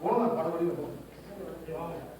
போகலாம் படம் வழியில் போகலாம்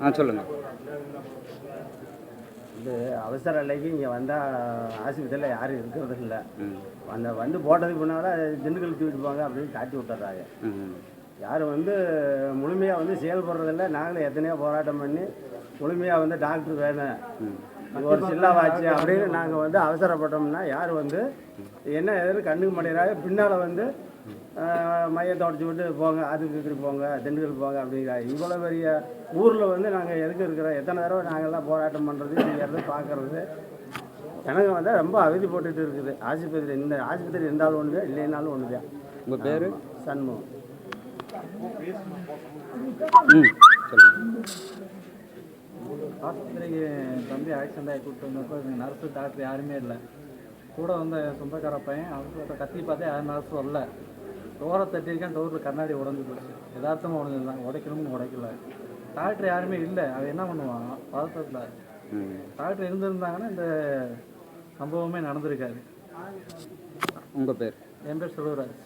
ஆ சொல்லுங்கள் இது அவசர நிலைக்கு இங்கே வந்தால் ஆஸ்பத்திரியில் யாரும் இருக்கிறது இல்லை. அந்த வந்து போட்டதுக்கு முன்னால் திண்டுக்கல் தூக்கிட்டு போங்க அப்படின்னு காட்டி விட்டுறாங்க. யாரும் வந்து முழுமையாக வந்து செயல்படுறதில்ல நாங்களும் எத்தனையோ போராட்டம் பண்ணி முழுமையாக வந்து டாக்டர் வேணும் ஒரு சில்லாவாச்சு அப்படின்னு நாங்கள் வந்து அவசரப்பட்டோம்னா யார் வந்து என்ன எதுன்னு கண்ணுக்கு மாட்டேங்கிறாங்க பின்னால் வந்து மையத்தை உடச்சி விட்டு போங்க அதுக்கு இப்படி போங்க திண்டுக்கல் போங்க அப்படிங்கிறாங்க இவ்வளோ பெரிய ஊரில் வந்து நாங்கள் எதுக்கு இருக்கிறோம்? எத்தனை தடவை நாங்கள்லாம் போராட்டம் பண்ணுறது செய்யறது பார்க்கறது? எனக்கு வந்து ரொம்ப அவதி போட்டுட்டு இருக்குது. ஆஸ்பத்திரி இந்த ஆஸ்பத்திரி இருந்தாலும் ஒன்று இல்லைனாலும் ஒன்று தான் உங்கள் பேர் சண்முகம். ஆஸ்பத்திரிக்கு தம்பி ஆக்சிடென்ட் ஆகி கூப்பிட்டு வந்தப்போ நர்ஸு டாக்டர் யாருமே இல்லை. கூட வந்த சொந்தக்கார பையன் அவர்கிட்ட கத்தி பார்த்தா யாரும் நர்ஸ் வரல டோரை தட்டியிருக்கேன் டோரில் கண்ணாடி உடஞ்சி போச்சு. யதார்த்தமாக உடஞ்சிருந்தான் உடைக்கணும்னு உடைக்கல. டாக்டர் யாருமே இல்லை. அவன் என்ன பண்ணுவான் பதட்டத்தில். டாக்டர் இருந்திருந்தாங்கன்னா இந்த சம்பவமே நடந்திருக்காது. உங்கள் பேர்? என் பேர் செல்வராஜ்